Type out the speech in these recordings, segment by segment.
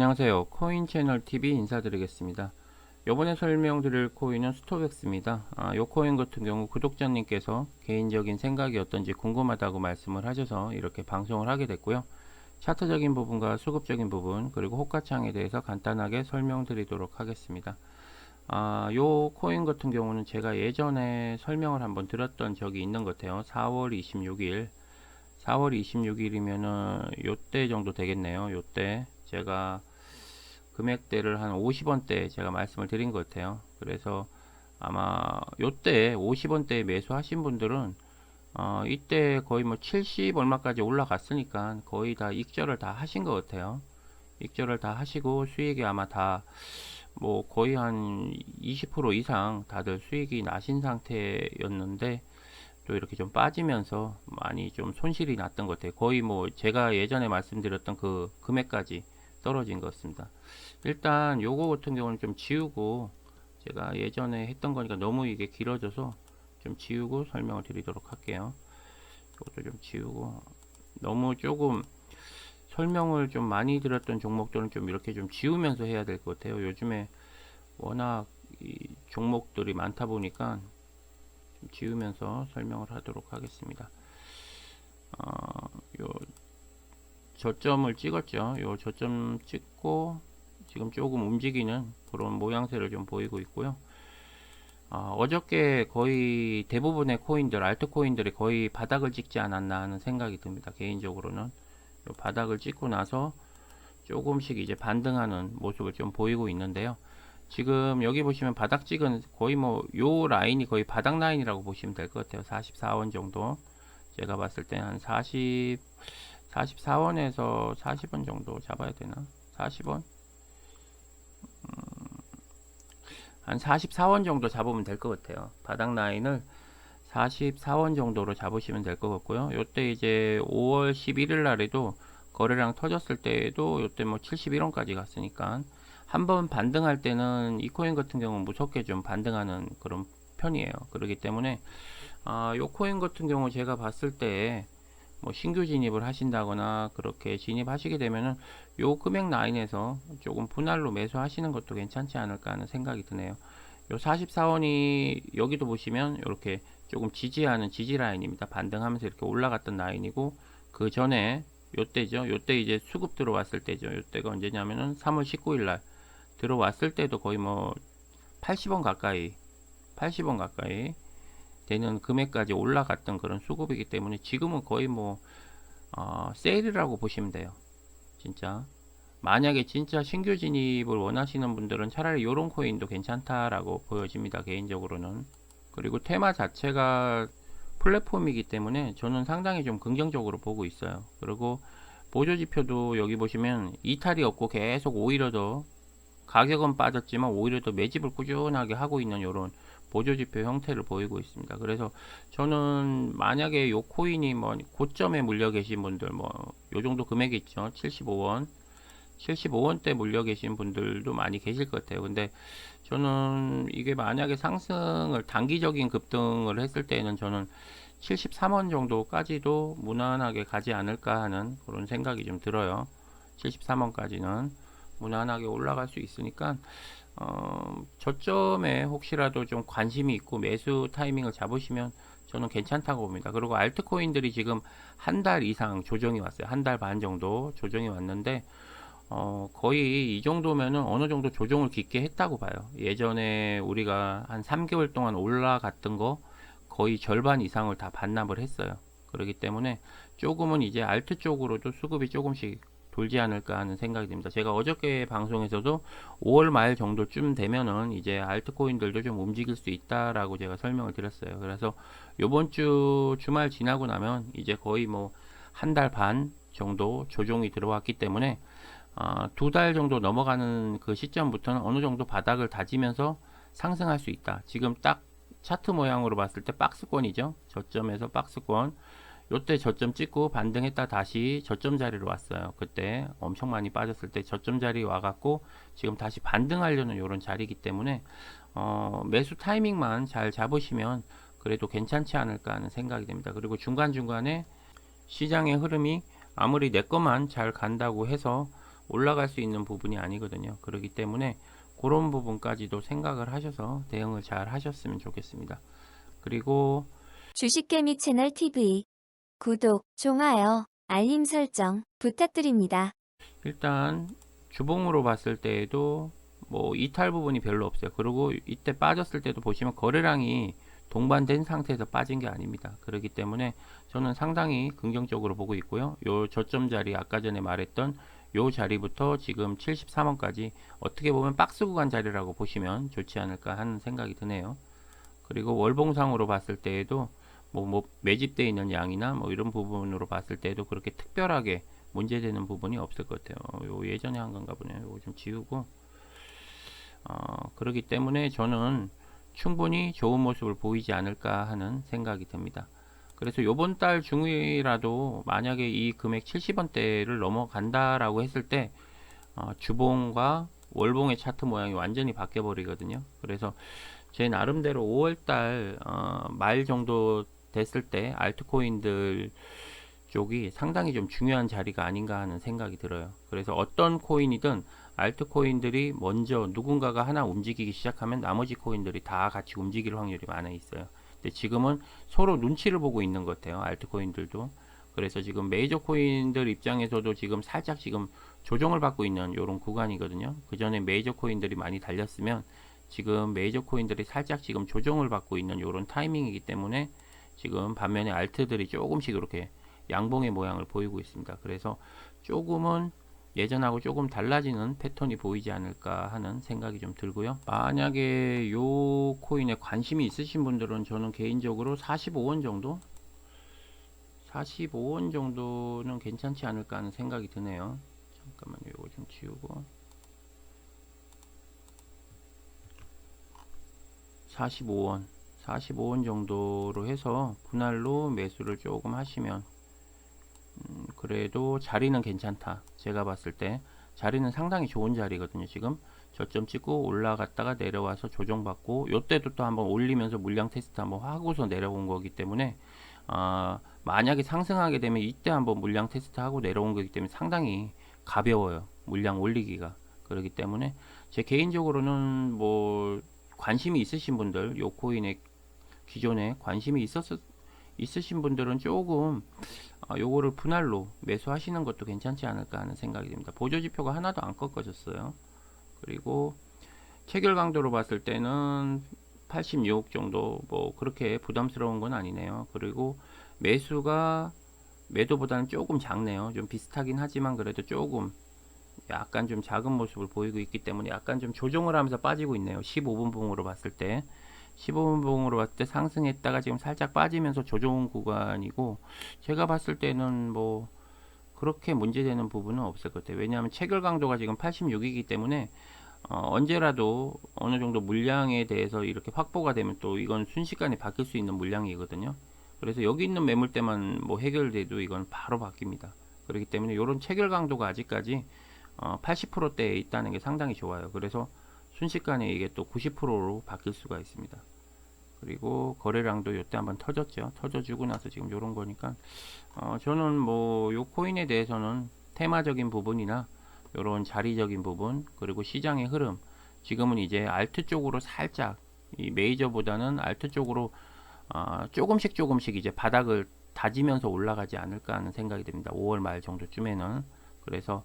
안녕하세요. 코인 채널 TV 인사드리겠습니다. 이번에 설명드릴 코인은 스토백스입니다. 아, 이 코인 같은 경우 구독자님께서 개인적인 생각이 어떤지 궁금하다고 말씀을 하셔서 이렇게 방송을 하게 됐고요. 차트적인 부분과 수급적인 부분 그리고 호가창에 대해서 간단하게 설명드리도록 하겠습니다. 아, 요 코인 같은 경우는 제가 예전에 설명을 한번 드렸던 적이 있는 것 같아요. 4월 26일 4월 26일이면은 요때 정도 되겠네요. 요때 제가 금액대를 한 50원대 제가 말씀을 드린 것 같아요. 그래서 아마 요때 50원대에 매수하신 분들은 어, 이때 거의 뭐 70 얼마까지 올라갔으니까 거의 다 익절을 다 하신 것 같아요. 익절을 다 하시고 수익이 아마 다 뭐 거의 한 20% 이상 다들 수익이 나신 상태였는데 또 이렇게 좀 빠지면서 많이 좀 손실이 났던 것 같아요. 거의 뭐 제가 예전에 말씀드렸던 그 금액까지 떨어진 것 같습니다. 일단 요거 같은 경우는 좀 지우고 제가 예전에 했던 거니까 너무 이게 길어져서 좀 지우고 설명을 드리도록 할게요. 이것도 좀 지우고 너무 조금 설명을 좀 많이 드렸던 종목들은 좀 이렇게 좀 지우면서 해야 될 것 같아요. 요즘에 워낙 이 종목들이 많다 보니까 좀 지우면서 설명을 하도록 하겠습니다. 어, 요 저점을 찍었죠. 요 저점 찍고 지금 조금 움직이는 그런 모양새를 좀 보이고 있고요. 어, 어저께 거의 대부분의 코인들, 알트코인들이 거의 바닥을 찍지 않았나 하는 생각이 듭니다. 개인적으로는 요 바닥을 찍고 나서 조금씩 이제 반등하는 모습을 좀 보이고 있는데요. 지금 여기 보시면 바닥 찍은 거의 뭐 요 라인이 거의 바닥 라인이라고 보시면 될 것 같아요. 44원 정도. 제가 봤을 때 한 40, 44원에서 40원 정도 잡아야 되나? 40원? 음, 한 44원 정도 잡으면 될 것 같아요. 바닥 라인을 44원 정도로 잡으시면 될 것 같고요. 요때 이제 5월 11일 날에도 거래량 터졌을 때에도 요때 뭐 71원까지 갔으니까 한번 반등할 때는 이 코인 같은 경우는 무섭게 좀 반등하는 그런 편이에요. 그렇기 때문에 아, 요 코인 같은 경우 제가 봤을 때 뭐 신규 진입을 하신다거나 그렇게 진입하시게 되면은 요 금액 라인에서 조금 분할로 매수하시는 것도 괜찮지 않을까 하는 생각이 드네요. 요 44원이 여기도 보시면 이렇게 조금 지지하는 지지 라인입니다. 반등하면서 이렇게 올라갔던 라인이고 그 전에 요때죠. 요때 이제 수급 들어왔을 때죠. 요때가 언제냐면은 3월 19일 날 들어왔을 때도 거의 뭐 80원 가까이 80원 가까이 되는 금액까지 올라갔던 그런 수급이기 때문에 지금은 거의 뭐 어, 세일이라고 보시면 돼요. 진짜 만약에 진짜 신규 진입을 원하시는 분들은 차라리 요런 코인도 괜찮다라고 보여집니다. 개인적으로는 그리고 테마 자체가 플랫폼이기 때문에 저는 상당히 좀 긍정적으로 보고 있어요. 그리고 보조 지표도 여기 보시면 이탈이 없고 계속 오히려 더 가격은 빠졌지만 오히려 더 매집을 꾸준하게 하고 있는 이런 보조지표 형태를 보이고 있습니다. 그래서 저는 만약에 요 코인이 뭐 고점에 물려 계신 분들 뭐 요 정도 금액이 있죠. 75원 75원대 물려 계신 분들도 많이 계실 것 같아요. 근데 저는 이게 만약에 상승을 단기적인 급등을 했을 때는 저는 73원 정도까지도 무난하게 가지 않을까 하는 그런 생각이 좀 들어요. 73원까지는 무난하게 올라갈 수 있으니까 어, 저점에 혹시라도 좀 관심이 있고 매수 타이밍을 잡으시면 저는 괜찮다고 봅니다. 그리고 알트코인들이 지금 한 달 이상 조정이 왔어요. 한 달 반 정도 조정이 왔는데 어, 거의 이 정도면은 어느 정도 조정을 깊게 했다고 봐요. 예전에 우리가 한 3개월 동안 올라갔던 거 거의 절반 이상을 다 반납을 했어요. 그렇기 때문에 조금은 이제 알트 쪽으로도 수급이 조금씩 돌지 않을까 하는 생각이 듭니다. 제가 어저께 방송에서도 5월 말 정도쯤 되면은 이제 알트코인들도 좀 움직일 수 있다라고 제가 설명을 드렸어요. 그래서 요번 주 주말 지나고 나면 이제 거의 뭐 한 달 반 정도 조정이 들어왔기 때문에 어, 두달 정도 넘어가는 그 시점부터는 어느 정도 바닥을 다지면서 상승할 수 있다. 지금 딱 차트 모양으로 봤을 때 박스권이죠. 저점에서 박스권. 요때 저점 찍고 반등했다 다시 저점 자리로 왔어요. 그때 엄청 많이 빠졌을 때 저점 자리 와갖고 지금 다시 반등하려는 요런 자리이기 때문에 어, 매수 타이밍만 잘 잡으시면 그래도 괜찮지 않을까 하는 생각이 됩니다. 그리고 중간중간에 시장의 흐름이 아무리 내 것만 잘 간다고 해서 올라갈 수 있는 부분이 아니거든요. 그렇기 때문에 그런 부분까지도 생각을 하셔서 대응을 잘 하셨으면 좋겠습니다. 그리고 주식개미 채널 TV 구독, 좋아요, 알림 설정 부탁드립니다. 일단 주봉으로 봤을 때에도 뭐 이탈 부분이 별로 없어요. 그리고 이때 빠졌을 때도 보시면 거래량이 동반된 상태에서 빠진 게 아닙니다. 그렇기 때문에 저는 상당히 긍정적으로 보고 있고요. 요 저점 자리 아까 전에 말했던 요 자리부터 지금 73원까지 어떻게 보면 박스 구간 자리라고 보시면 좋지 않을까 하는 생각이 드네요. 그리고 월봉상으로 봤을 때에도 뭐, 뭐 매집되어 있는 양이나 뭐 이런 부분으로 봤을 때도 그렇게 특별하게 문제되는 부분이 없을 것 같아요. 요 예전에 한 건가 보네요. 요거 좀 지우고 어, 그렇기 때문에 저는 충분히 좋은 모습을 보이지 않을까 하는 생각이 듭니다. 그래서 요번 달 중이라도 만약에 이 금액 70원대를 넘어간다라고 했을 때 어, 주봉과 월봉의 차트 모양이 완전히 바뀌어 버리거든요. 그래서 제 나름대로 5월달 어, 말 정도 됐을 때 알트코인들 쪽이 상당히 좀 중요한 자리가 아닌가 하는 생각이 들어요. 그래서 어떤 코인이든 알트코인들이 먼저 누군가가 하나 움직이기 시작하면 나머지 코인들이 다 같이 움직일 확률이 많아 있어요. 근데 지금은 서로 눈치를 보고 있는 것 같아요. 알트코인들도. 그래서 지금 메이저 코인들 입장에서도 지금 살짝 지금 조정을 받고 있는 이런 구간이거든요. 그 전에 메이저 코인들이 많이 달렸으면 지금 메이저 코인들이 살짝 지금 조정을 받고 있는 이런 타이밍이기 때문에 지금 반면에 알트들이 조금씩 이렇게 양봉의 모양을 보이고 있습니다. 그래서 조금은 예전하고 조금 달라지는 패턴이 보이지 않을까 하는 생각이 좀 들고요. 만약에 요 코인에 관심이 있으신 분들은 저는 개인적으로 45원 정도 45원 정도는 괜찮지 않을까 하는 생각이 드네요. 잠깐만요. 이거 좀 지우고 45원 45원 정도로 해서 분할로 매수를 조금 하시면 음, 그래도 자리는 괜찮다. 제가 봤을 때 자리는 상당히 좋은 자리거든요. 지금 저점 찍고 올라갔다가 내려와서 조정받고 요때도 또 한번 올리면서 물량 테스트 한번 하고서 내려온 거기 때문에 아, 만약에 상승하게 되면 이때 한번 물량 테스트 하고 내려온 거기 때문에 상당히 가벼워요. 물량 올리기가. 그렇기 때문에 제 개인적으로는 뭐 관심이 있으신 분들 요 코인에 기존에 관심이 있었 있으신 분들은 조금 아, 요거를 분할로 매수하시는 것도 괜찮지 않을까 하는 생각이 듭니다. 보조 지표가 하나도 안 꺾어졌어요. 그리고 체결 강도로 봤을 때는 86 정도 뭐 그렇게 부담스러운 건 아니네요. 그리고 매수가 매도보다는 조금 작네요. 좀 비슷하긴 하지만 그래도 조금 약간 좀 작은 모습을 보이고 있기 때문에 약간 좀 조정을 하면서 빠지고 있네요. 15분 봉으로 봤을 때 15분 봉으로 봤을 때 상승했다가 지금 살짝 빠지면서 조정 구간이고 제가 봤을 때는 뭐 그렇게 문제되는 부분은 없을 것 같아요. 왜냐하면 체결 강도가 지금 86이기 때문에 어, 언제라도 어느 정도 물량에 대해서 이렇게 확보가 되면 또 이건 순식간에 바뀔 수 있는 물량이거든요. 그래서 여기 있는 매물대만 뭐 해결돼도 이건 바로 바뀝니다. 그렇기 때문에 이런 체결 강도가 아직까지 어, 80%대에 있다는 게 상당히 좋아요. 그래서 순식간에 이게 또 90%로 바뀔 수가 있습니다. 그리고 거래량도 이때 한번 터졌죠. 터져주고 나서 지금 이런 거니까 어, 저는 뭐 요 코인에 대해서는 테마적인 부분이나 이런 자리적인 부분 그리고 시장의 흐름 지금은 이제 알트 쪽으로 살짝 이 메이저보다는 알트 쪽으로 어, 조금씩 조금씩 이제 바닥을 다지면서 올라가지 않을까 하는 생각이 듭니다. 5월 말 정도쯤에는 그래서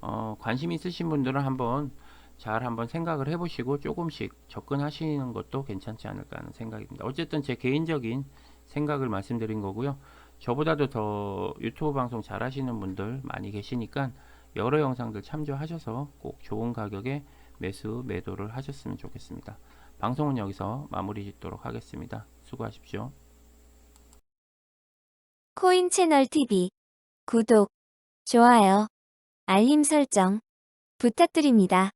어, 관심 있으신 분들은 한번 잘 한번 생각을 해보시고 조금씩 접근하시는 것도 괜찮지 않을까 하는 생각입니다. 어쨌든 제 개인적인 생각을 말씀드린 거고요. 저보다도 더 유튜브 방송 잘 하시는 분들 많이 계시니까 여러 영상들 참조하셔서 꼭 좋은 가격에 매수 매도를 하셨으면 좋겠습니다. 방송은 여기서 마무리 짓도록 하겠습니다. 수고하십시오. 코인 채널 TV 구독, 좋아요, 알림 설정 부탁드립니다.